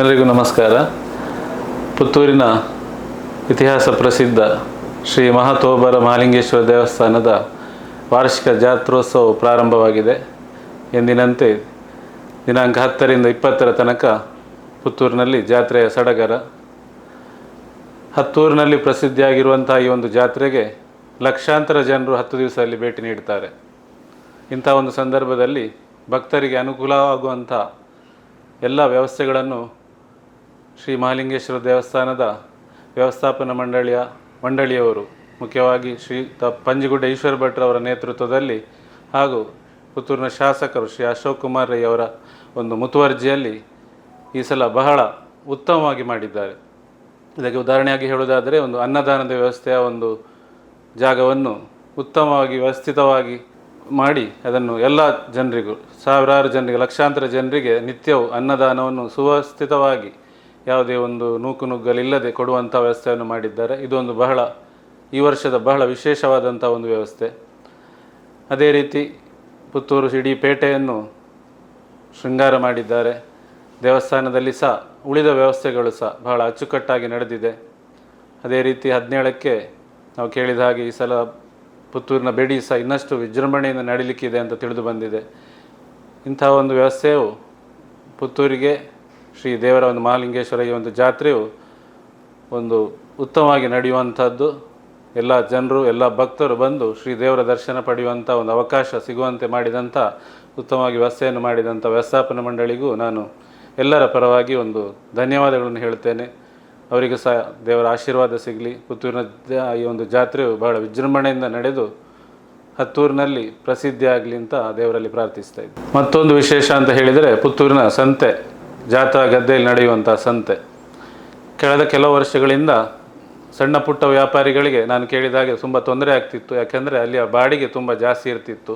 ಎಲ್ಲರಿಗೂ ನಮಸ್ಕಾರ. ಪುತ್ತೂರಿನ ಇತಿಹಾಸ ಪ್ರಸಿದ್ಧ ಶ್ರೀ ಮಹಾತೋಬರ ಮಹಾಲಿಂಗೇಶ್ವರ ದೇವಸ್ಥಾನದ ವಾರ್ಷಿಕ ಜಾತ್ರೋತ್ಸವ ಪ್ರಾರಂಭವಾಗಿದೆ. ಎಂದಿನಂತೆ ದಿನಾಂಕ ಹತ್ತರಿಂದ ಇಪ್ಪತ್ತರ ತನಕ ಪುತ್ತೂರಿನಲ್ಲಿ ಜಾತ್ರೆಯ ಸಡಗರ. ಹತ್ತೂರಿನಲ್ಲಿ ಪ್ರಸಿದ್ಧಿಯಾಗಿರುವಂತಹ ಈ ಒಂದು ಜಾತ್ರೆಗೆ ಲಕ್ಷಾಂತರ ಜನರು ಹತ್ತು ದಿವಸದಲ್ಲಿ ಭೇಟಿ ನೀಡ್ತಾರೆ. ಇಂಥ ಒಂದು ಸಂದರ್ಭದಲ್ಲಿ ಭಕ್ತರಿಗೆ ಅನುಕೂಲವಾಗುವಂಥ ಎಲ್ಲ ವ್ಯವಸ್ಥೆಗಳನ್ನು ಶ್ರೀ ಮಹಾಲಿಂಗೇಶ್ವರ ದೇವಸ್ಥಾನದ ವ್ಯವಸ್ಥಾಪನಾ ಮಂಡಳಿಯ ಮಂಡಳಿಯವರು, ಮುಖ್ಯವಾಗಿ ಶ್ರೀ ತ ಪಂಜಿಗುಡ್ಡ ಈಶ್ವರ ಭಟ್ರವರ ನೇತೃತ್ವದಲ್ಲಿ ಹಾಗೂ ಪುತ್ತೂರಿನ ಶಾಸಕರು ಶ್ರೀ ಅಶೋಕ್ ಕುಮಾರ್ ರೈ ಅವರ ಒಂದು ಮುತುವರ್ಜಿಯಲ್ಲಿ ಈ ಸಲ ಬಹಳ ಉತ್ತಮವಾಗಿ ಮಾಡಿದ್ದಾರೆ. ಇದಕ್ಕೆ ಉದಾಹರಣೆಯಾಗಿ ಹೇಳುವುದಾದರೆ, ಒಂದು ಅನ್ನದಾನದ ವ್ಯವಸ್ಥೆಯ ಒಂದು ಜಾಗವನ್ನು ಉತ್ತಮವಾಗಿ ವ್ಯವಸ್ಥಿತವಾಗಿ ಮಾಡಿ ಅದನ್ನು ಎಲ್ಲ ಜನರಿಗೂ, ಸಾವಿರಾರು ಜನರಿಗೆ, ಲಕ್ಷಾಂತರ ಜನರಿಗೆ ನಿತ್ಯವೂ ಅನ್ನದಾನವನ್ನು ಸುವ್ಯವಸ್ಥಿತವಾಗಿ ಯಾವುದೇ ಒಂದು ನೂಕು ನುಗ್ಗಲಿಲ್ಲದೆ ಕೊಡುವಂಥ ವ್ಯವಸ್ಥೆಯನ್ನು ಮಾಡಿದ್ದಾರೆ. ಇದೊಂದು ಬಹಳ, ಈ ವರ್ಷದ ಬಹಳ ವಿಶೇಷವಾದಂಥ ಒಂದು ವ್ಯವಸ್ಥೆ. ಅದೇ ರೀತಿ ಪುತ್ತೂರು ಇಡೀ ಪೇಟೆಯನ್ನು ಶೃಂಗಾರ ಮಾಡಿದ್ದಾರೆ. ದೇವಸ್ಥಾನದಲ್ಲಿ ಸಹ ಉಳಿದ ವ್ಯವಸ್ಥೆಗಳು ಸಹ ಬಹಳ ಅಚ್ಚುಕಟ್ಟಾಗಿ ನಡೆದಿದೆ. ಅದೇ ರೀತಿ ಹದಿನೇಳಕ್ಕೆ ನಾವು ಕೇಳಿದ ಹಾಗೆ ಈ ಸಲ ಪುತ್ತೂರಿನ ಬೆಡಿ ಸಹ ಇನ್ನಷ್ಟು ವಿಜೃಂಭಣೆಯಿಂದ ನಡೀಲಿಕ್ಕಿದೆ ಅಂತ ತಿಳಿದು ಬಂದಿದೆ. ಇಂಥ ಒಂದು ವ್ಯವಸ್ಥೆಯು ಪುತ್ತೂರಿಗೆ ಶ್ರೀ ದೇವರ ಒಂದು ಮಹಾಲಿಂಗೇಶ್ವರ ಈ ಒಂದು ಜಾತ್ರೆಯು ಒಂದು ಉತ್ತಮವಾಗಿ ನಡೆಯುವಂಥದ್ದು. ಎಲ್ಲ ಜನರು, ಎಲ್ಲ ಭಕ್ತರು ಬಂದು ಶ್ರೀ ದೇವರ ದರ್ಶನ ಪಡೆಯುವಂಥ ಒಂದು ಅವಕಾಶ ಸಿಗುವಂತೆ ಮಾಡಿದಂಥ ಉತ್ತಮವಾಗಿ ವ್ಯವಸ್ಥೆಯನ್ನು ಮಾಡಿದಂಥ ವ್ಯವಸ್ಥಾಪನ ಮಂಡಳಿಗೂ ನಾನು ಎಲ್ಲರ ಪರವಾಗಿ ಒಂದು ಧನ್ಯವಾದಗಳನ್ನು ಹೇಳ್ತೇನೆ ಅವರಿಗೂ ಸಹ ದೇವರ ಆಶೀರ್ವಾದ ಸಿಗಲಿ. ಪುತ್ತೂರಿನ ಈ ಒಂದು ಜಾತ್ರೆಯು ಬಹಳ ವಿಜೃಂಭಣೆಯಿಂದ ನಡೆದು ಹತ್ತೂರಿನಲ್ಲಿ ಪ್ರಸಿದ್ಧಿಯಾಗಲಿ ಅಂತ ದೇವರಲ್ಲಿ ಪ್ರಾರ್ಥಿಸ್ತಾ ಇದ್ದೆ ಮತ್ತೊಂದು ವಿಶೇಷ ಅಂತ ಹೇಳಿದರೆ ಪುತ್ತೂರಿನ ಸಂತೆ. ಜಾತ್ರಾ ಗದ್ದೆಯಲ್ಲಿ ನಡೆಯುವಂಥ ಸಂತೆ. ಕಳೆದ ಕೆಲವು ವರ್ಷಗಳಿಂದ ಸಣ್ಣ ಪುಟ್ಟ ವ್ಯಾಪಾರಿಗಳಿಗೆ ನಾನು ಕೇಳಿದಾಗೆ ತುಂಬ ತೊಂದರೆ ಆಗ್ತಿತ್ತು. ಯಾಕೆಂದರೆ ಅಲ್ಲಿಯ ಬಾಡಿಗೆ ತುಂಬ ಜಾಸ್ತಿ ಇರ್ತಿತ್ತು.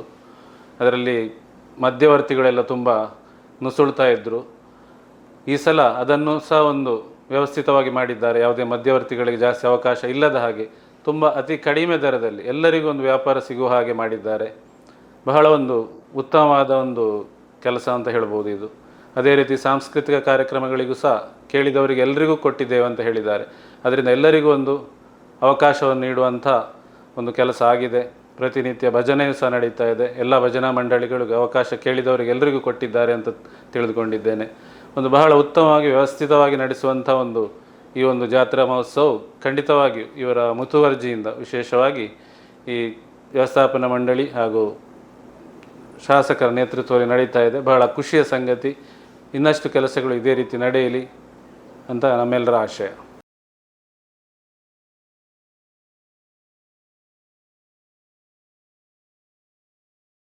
ಅದರಲ್ಲಿ ಮಧ್ಯವರ್ತಿಗಳೆಲ್ಲ ತುಂಬ ನುಸುಳ್ತಾ ಇದ್ದರು ಈ ಸಲ ಅದನ್ನು ಸಹ ಒಂದು ವ್ಯವಸ್ಥಿತವಾಗಿ ಮಾಡಿದ್ದಾರೆ. ಯಾವುದೇ ಮಧ್ಯವರ್ತಿಗಳಿಗೆ ಜಾಸ್ತಿ ಅವಕಾಶ ಇಲ್ಲದ ಹಾಗೆ ತುಂಬ ಅತಿ ಕಡಿಮೆ ದರದಲ್ಲಿ ಎಲ್ಲರಿಗೂ ಒಂದು ವ್ಯಾಪಾರ ಸಿಗುವ ಹಾಗೆ ಮಾಡಿದ್ದಾರೆ. ಬಹಳ ಒಂದು ಉತ್ತಮವಾದ ಒಂದು ಕೆಲಸ ಅಂತ ಹೇಳ್ಬೋದು ಇದು. ಅದೇ ರೀತಿ ಸಾಂಸ್ಕೃತಿಕ ಕಾರ್ಯಕ್ರಮಗಳಿಗೂ ಸಹ ಕೇಳಿದವರಿಗೆ ಎಲ್ಲರಿಗೂ ಕೊಟ್ಟಿದ್ದೇವೆ ಅಂತ ಹೇಳಿದ್ದಾರೆ. ಅದರಿಂದ ಎಲ್ಲರಿಗೂ ಒಂದು ಅವಕಾಶವನ್ನು ನೀಡುವಂಥ ಒಂದು ಕೆಲಸ ಆಗಿದೆ. ಪ್ರತಿನಿತ್ಯ ಭಜನೆಯೂ ಸಹ ನಡೀತಾ ಇದೆ. ಎಲ್ಲ ಭಜನಾ ಮಂಡಳಿಗಳಿಗೆ ಅವಕಾಶ ಕೇಳಿದವರಿಗೆ ಎಲ್ಲರಿಗೂ ಕೊಟ್ಟಿದ್ದಾರೆ ಅಂತ ತಿಳಿದುಕೊಂಡಿದ್ದೇನೆ. ಒಂದು ಬಹಳ ಉತ್ತಮವಾಗಿ ವ್ಯವಸ್ಥಿತವಾಗಿ ನಡೆಸುವಂಥ ಒಂದು ಈ ಒಂದು ಜಾತ್ರಾ ಮಹೋತ್ಸವ ಖಂಡಿತವಾಗಿ ಇವರ ಮುತುವರ್ಜಿಯಿಂದ ವಿಶೇಷವಾಗಿ ಈ ವ್ಯವಸ್ಥಾಪನಾ ಮಂಡಳಿ ಹಾಗೂ ಶಾಸಕರ ನೇತೃತ್ವದಲ್ಲಿ ನಡೀತಾ ಇದೆ. ಬಹಳ ಖುಷಿಯ ಸಂಗತಿ. ಇನ್ನಷ್ಟು ಕೆಲಸಗಳು ಇದೇ ರೀತಿ ನಡೆಯಲಿ ಅಂತ ನಮ್ಮೆಲ್ಲರ ಆಶಯ.